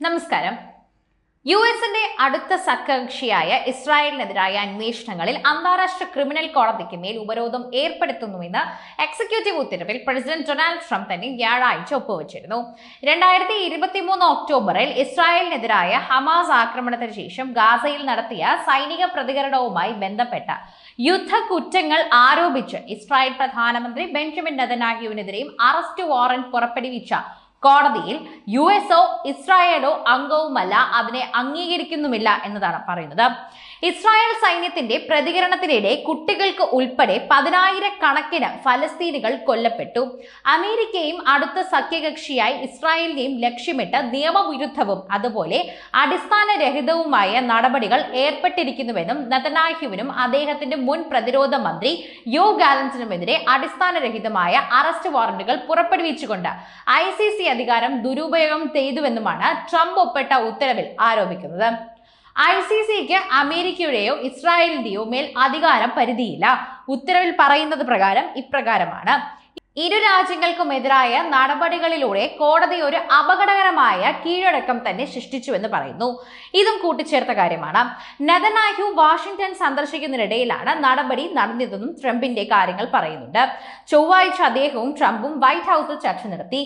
നമസ്കാരം. യു എസിന്റെ അടുത്ത സഖ്യകക്ഷിയായ ഇസ്രായേലിനെതിരായ അന്വേഷണങ്ങളിൽ അന്താരാഷ്ട്ര ക്രിമിനൽ കോടതിക്ക് മേൽ ഉപരോധം ഏർപ്പെടുത്തുന്നുവെന്ന് എക്സിക്യൂട്ടീവ് ഉത്തരവിൽ പ്രസിഡന്റ് ഡൊണാൾഡ് ട്രംപ് തന്നെ വ്യാഴാഴ്ച ഒപ്പുവച്ചിരുന്നു. രണ്ടായിരത്തി ഇരുപത്തിമൂന്ന് ഒക്ടോബറിൽ ഇസ്രായേലിനെതിരായ ഹമാസ് ആക്രമണത്തിന് ശേഷം ഗാസയിൽ നടത്തിയ സൈനിക പ്രതികരണവുമായി ബന്ധപ്പെട്ട യുദ്ധ കുറ്റങ്ങൾ ആരോപിച്ച് ഇസ്രായേൽ പ്രധാനമന്ത്രി ബെഞ്ചമിൻ നെതന്യാഹുവിനെതിരെയും അറസ്റ്റ് വാറന്റ് പുറപ്പെടുവിച്ച കോടതിയിൽ യു എസോ ഇസ്രായേലോ അംഗവുമല്ല അതിനെ അംഗീകരിക്കുന്നുമില്ല എന്നതാണ് പറയുന്നത്. ഇസ്രായേൽ സൈന്യത്തിന്റെ പ്രതികരണത്തിനിടെ കുട്ടികൾക്ക് ഉൾപ്പെടെ പതിനായിരക്കണക്കിന് ഫലസ്തീനികൾ കൊല്ലപ്പെട്ടു. അമേരിക്കയും അടുത്ത സഖ്യകക്ഷിയായി ഇസ്രായേലിനെയും ലക്ഷ്യമിട്ട് നിയമവിരുദ്ധവും അതുപോലെ അടിസ്ഥാനരഹിതവുമായ നടപടികൾ ഏർപ്പെട്ടിരിക്കുന്നുവെന്നും നതനാഹ്യുവിനും അദ്ദേഹത്തിന്റെ മുൻ പ്രതിരോധ മന്ത്രി യോ ഗാലൻസിനുമെതിരെ അടിസ്ഥാനരഹിതമായ അറസ്റ്റ് വാറന്റുകൾ പുറപ്പെടുവിച്ചുകൊണ്ട് ഐ സി സി അധികാരം ദുരുപയോഗം ചെയ്തുവെന്നുമാണ് ട്രംപ് ഒപ്പിട്ട ഉത്തരവിൽ ആരോപിക്കുന്നത്. ഐ സി സിക്ക് അമേരിക്കയുടെയോ ഇസ്രായേലിന്റെയോ മേൽ അധികാരം പരിധിയില്ല. ഉത്തരവിൽ പറയുന്നത് പ്രകാരം ഇപ്രകാരമാണ്. ഇരു രാജ്യങ്ങൾക്കുമെതിരായ നടപടികളിലൂടെ കോടതി ഒരു അപകടകരമായ കീഴടക്കം തന്നെ സൃഷ്ടിച്ചുവെന്ന് പറയുന്നു. ഇതും കൂട്ടിച്ചേർത്ത കാര്യമാണ്. നെതനാഹു വാഷിംഗ്ടൺ സന്ദർശിക്കുന്നതിനിടയിലാണ് നടപടി നടന്നതെന്നും ട്രംപിന്റെ കാര്യങ്ങൾ പറയുന്നുണ്ട്. ചൊവ്വാഴ്ച അദ്ദേഹവും ട്രംപും വൈറ്റ് ഹൗസിൽ ചർച്ച നടത്തി.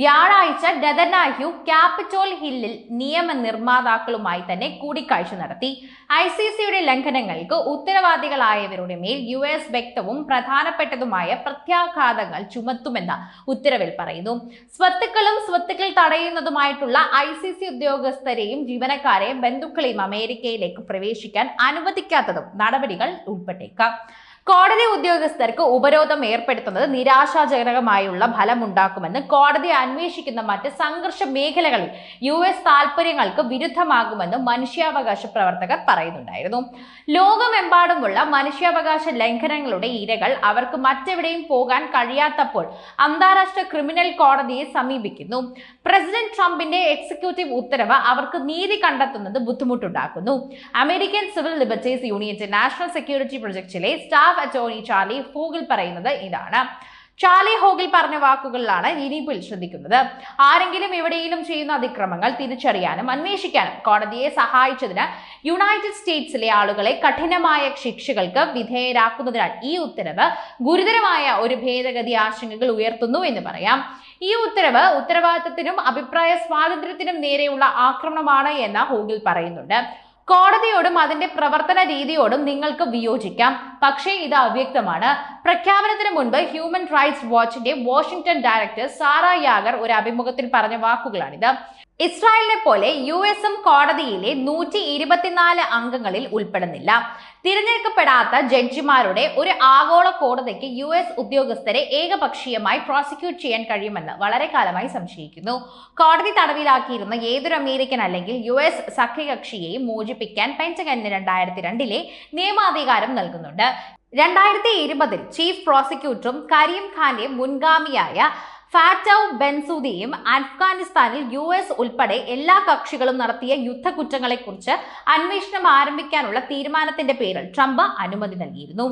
വ്യാഴാഴ്ച ഡെതനാഹ്യു ക്യാപിറ്റോൾ ഹില്ലിൽ നിയമ നിർമ്മാതാക്കളുമായി തന്നെ കൂടിക്കാഴ്ച നടത്തി. ഐ സി സിയുടെ ലംഘനങ്ങൾക്ക് ഉത്തരവാദികളായവരുടെ മേൽ യു എസ് വ്യക്തവും പ്രധാനപ്പെട്ടതുമായ പ്രത്യാഘാതങ്ങൾ ചുമത്തുമെന്ന് ഉത്തരവിൽ പറയുന്നു. സ്വത്തുക്കളും സ്വത്തുക്കൾ തടയുന്നതുമായിട്ടുള്ള ഐ സി സി ഉദ്യോഗസ്ഥരെയും ജീവനക്കാരെയും ബന്ധുക്കളെയും അമേരിക്കയിലേക്ക് പ്രവേശിക്കാൻ അനുവദിക്കാത്തതും നടപടികൾ ഉൾപ്പെട്ടേക്കാം. കോടതി ഉദ്യോഗസ്ഥർക്ക് ഉപരോധം ഏർപ്പെടുത്തുന്നത് നിരാശാജനകമായുള്ള ഫലമുണ്ടാക്കുമെന്ന് കോടതി അന്വേഷിക്കുന്ന മറ്റ് സംഘർഷ മേഖലകളിൽ യു എസ് താൽപര്യങ്ങൾക്ക് വിരുദ്ധമാകുമെന്ന് മനുഷ്യാവകാശ പ്രവർത്തകർ പറയുന്നുണ്ടായിരുന്നു. ലോകമെമ്പാടുമുള്ള മനുഷ്യാവകാശ ലംഘനങ്ങളുടെ ഇരകൾ അവർക്ക് മറ്റെവിടെയും പോകാൻ കഴിയാത്തപ്പോൾ അന്താരാഷ്ട്ര ക്രിമിനൽ കോടതിയെ സമീപിക്കുന്നു. പ്രസിഡന്റ് ട്രംപിന്റെ എക്സിക്യൂട്ടീവ് ഉത്തരവ് അവർക്ക് നീതി കണ്ടെത്തുന്നത് ബുദ്ധിമുട്ടുണ്ടാക്കുന്നു. അമേരിക്കൻ സിവിൽ ലിബർട്ടീസ് യൂണിയന്റെ നാഷണൽ സെക്യൂരിറ്റി പ്രൊജക്ടിലെ സ്റ്റാഫ് അറ്റോർണി ചാർലി പറയുന്നത് ഇതാണ്. ചാർലി ഹോഗിൽ പറഞ്ഞ വാക്കുകളിലാണ് ഇനിയിപ്പോൾ ശ്രദ്ധിക്കുന്നത്. ആരെങ്കിലും എവിടെയെങ്കിലും ചെയ്യുന്ന അതിക്രമങ്ങൾ തിരിച്ചറിയാനും അന്വേഷിക്കാനും കോടതിയെ സഹായിച്ചതിന് യുണൈറ്റഡ് സ്റ്റേറ്റ്സിലെ ആളുകളെ കഠിനമായ ശിക്ഷകൾക്ക് വിധേയരാക്കുന്നതിനാൽ ഈ ഉത്തരവ് ഗുരുതരമായ ഒരു ഭേദഗതി ആശങ്കകൾ ഉയർത്തുന്നു എന്ന് പറയാം. ഈ ഉത്തരവ് ഉത്തരവാദിത്തത്തിനും അഭിപ്രായ സ്വാതന്ത്ര്യത്തിനും നേരെയുള്ള ആക്രമണമാണ് എന്ന് ഹോഗിൽ പറയുന്നുണ്ട്. കോടതിയോടും അതിന്റെ പ്രവർത്തന രീതിയോടും നിങ്ങൾക്ക് വിയോജിക്കാം. പക്ഷേ ഇത് അവ്യക്തമാണ്. പ്രഖ്യാപനത്തിന് മുൻപ് ഹ്യൂമൻ റൈറ്റ്സ് വാച്ചിന്റെ വാഷിംഗ്ടൺ ഡയറക്ടർ സാറ യാഗർ ഒരു അഭിമുഖത്തിൽ പറഞ്ഞ വാക്കുകളാണിത്. ഇസ്രായേലിനെ പോലെ യു എസും കോടതിയിലെ നൂറ്റി ഇരുപത്തിനാല് അംഗങ്ങളിൽ ഉൾപ്പെടുന്നില്ല. തിരഞ്ഞെടുക്കപ്പെടാത്ത ജഡ്ജിമാരുടെ ഒരു ആഗോള കോടതിക്ക് യു എസ് ഉദ്യോഗസ്ഥരെ ഏകപക്ഷീയമായി പ്രോസിക്യൂട്ട് ചെയ്യാൻ കഴിയുമെന്ന് വളരെ കാലമായി സംശയിക്കുന്നു. കോടതി തടവിലാക്കിയിരുന്ന ഏതൊരു അമേരിക്കൻ അല്ലെങ്കിൽ യു എസ് സഖ്യകക്ഷിയെയും മോചിപ്പിക്കാൻ പെന്റഗണിന് രണ്ടായിരത്തി രണ്ടിലെ നിയമാധികാരം നൽകുന്നുണ്ട്. രണ്ടായിരത്തി ഇരുപതിൽ ചീഫ് പ്രോസിക്യൂട്ടറും കരീം ഖാന്റെ മുൻഗാമിയായ ഫാറ്റൌ ബെൻസൂദിയും അഫ്ഗാനിസ്ഥാനിൽ യു എസ് ഉൾപ്പെടെ എല്ലാ കക്ഷികളും നടത്തിയ യുദ്ധകുറ്റങ്ങളെക്കുറിച്ച് അന്വേഷണം ആരംഭിക്കാനുള്ള തീരുമാനത്തിന്റെ പേരിൽ ട്രംപ് അനുമതി നൽകിയിരുന്നു.